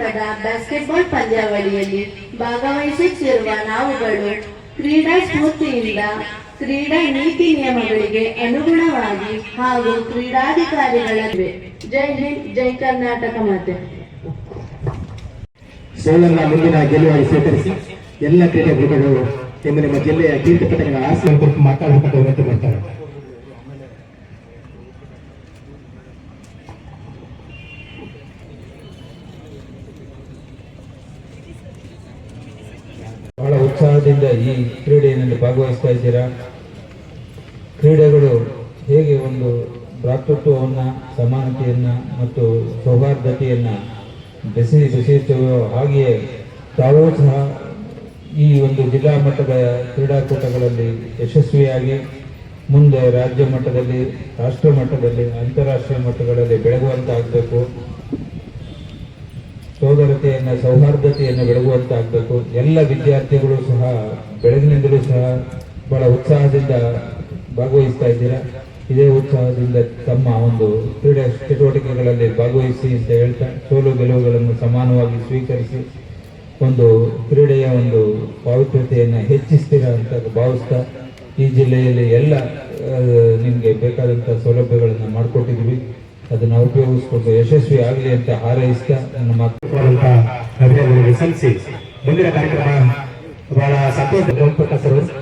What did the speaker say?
ಮಟ್ಟದ ಬ್ಯಾಸ್ಕೆಟ್ಬಾಲ್ ಪಂದ್ಯಾವಳಿಯಲ್ಲಿ ಭಾಗವಹಿಸುತ್ತಿರುವ ನಾವುಗಳು ಕ್ರೀಡಾ ಸ್ಫೂರ್ತಿಯಿಂದ ಕ್ರೀಡಾ ನೀತಿ ನಿಯಮಗಳಿಗೆ ಅನುಗುಣವಾಗಿ ಹಾಗೂ ಕ್ರೀಡಾಧಿಕಾರಿಗಳಿವೆ ಜೈ ಹಿಂದ್, ಜೈ ಕರ್ನಾಟಕ ಮಾತೆ. ಸೋಲನ್ನ ಮುಂದಿನ ಗೆಲುವಾಗಿ ಸ್ವೀಕರಿಸಿ ಎಲ್ಲ ಕ್ರೀಡಾಪಟುಗಳು ಎಂದು ನಿಮ್ಮ ಜಿಲ್ಲೆಯ ಕೀರ್ತಿ ಪಟಗಳ ಆಸೆ ವಿನಂತಿ ಮಾಡ್ತಾರೆ ಬಹಳ ಉತ್ಸಾಹದಿಂದ ಈ ಕ್ರೀಡೆಯಲ್ಲಿ ಭಾಗವಹಿಸ್ತಾ ಇದ್ದೀರಾ? ಕ್ರೀಡೆಗಳು ಹೇಗೆ ಒಂದು ಭ್ರಾತೃತ್ವವನ್ನು, ಸಮಾನತೆಯನ್ನು ಮತ್ತು ಸೌಹಾರ್ದತೆಯನ್ನು ಬೆಸೆ ಬೆಸೆಯುತ್ತವೆಯೋ ಹಾಗೆಯೇ ತಾವೂ ಸಹ ಈ ಒಂದು ಜಿಲ್ಲಾ ಮಟ್ಟದ ಕ್ರೀಡಾಕೂಟಗಳಲ್ಲಿ ಯಶಸ್ವಿಯಾಗಿ ಮುಂದೆ ರಾಜ್ಯ ಮಟ್ಟದಲ್ಲಿ, ರಾಷ್ಟ್ರ ಮಟ್ಟದಲ್ಲಿ, ಅಂತಾರಾಷ್ಟ್ರೀಯ ಮಟ್ಟಗಳಲ್ಲಿ ಬೆಳಗುವಂತಾಗಬೇಕು. ಸೋದರತೆಯನ್ನು, ಸೌಹಾರ್ದತೆಯನ್ನು ಬೆಳಗುವಂತಾಗಬೇಕು. ಎಲ್ಲ ವಿದ್ಯಾರ್ಥಿಗಳು ಸಹ, ಬೆಳಗಿನಿಂದಲೂ ಸಹ ಬಹಳ ಉತ್ಸಾಹದಿಂದ ಭಾಗವಹಿಸ್ತಾ ಇದ್ದೀರಾ? ಇದೇ ಉತ್ಸಾಹದಿಂದ ತಮ್ಮ ಒಂದು ಕ್ರೀಡೆ ಚಟುವಟಿಕೆಗಳಲ್ಲಿ ಭಾಗವಹಿಸಿ ಅಂತ ಹೇಳ್ತಾ, ಸೋಲು ಗೆಲುವುಗಳನ್ನು ಸಮಾನವಾಗಿ ಸ್ವೀಕರಿಸಿ ಒಂದು ಕ್ರೀಡೆಯ ಒಂದು ಪಾವಿತ್ರ್ಯತೆಯನ್ನು ಹೆಚ್ಚಿಸ್ತೀರಾ ಅಂತ ಭಾವಿಸ್ತಾ, ಈ ಜಿಲ್ಲೆಯಲ್ಲಿ ಎಲ್ಲ ನಿಮಗೆ ಬೇಕಾದಂಥ ಸೌಲಭ್ಯಗಳನ್ನು ಮಾಡಿಕೊಟ್ಟಿದ್ವಿ ಅದನ್ನು ಉಪಯೋಗಿಸ್ಕೊಂಡು ಯಶಸ್ವಿ ಆಗಲಿ ಅಂತ ಹಾರೈಸ್ತಾ ನನ್ನ ಮಾತು. ಅಭಿನಂದನೆಗೆ ಅಭಿನಂದನೆ ಸಲ್ಲಿಸಿ. ಮುಂದಿನ ಕಾರ್ಯಕ್ರಮ ಬಹಳ ಸಂತೋಷ ಸರ್.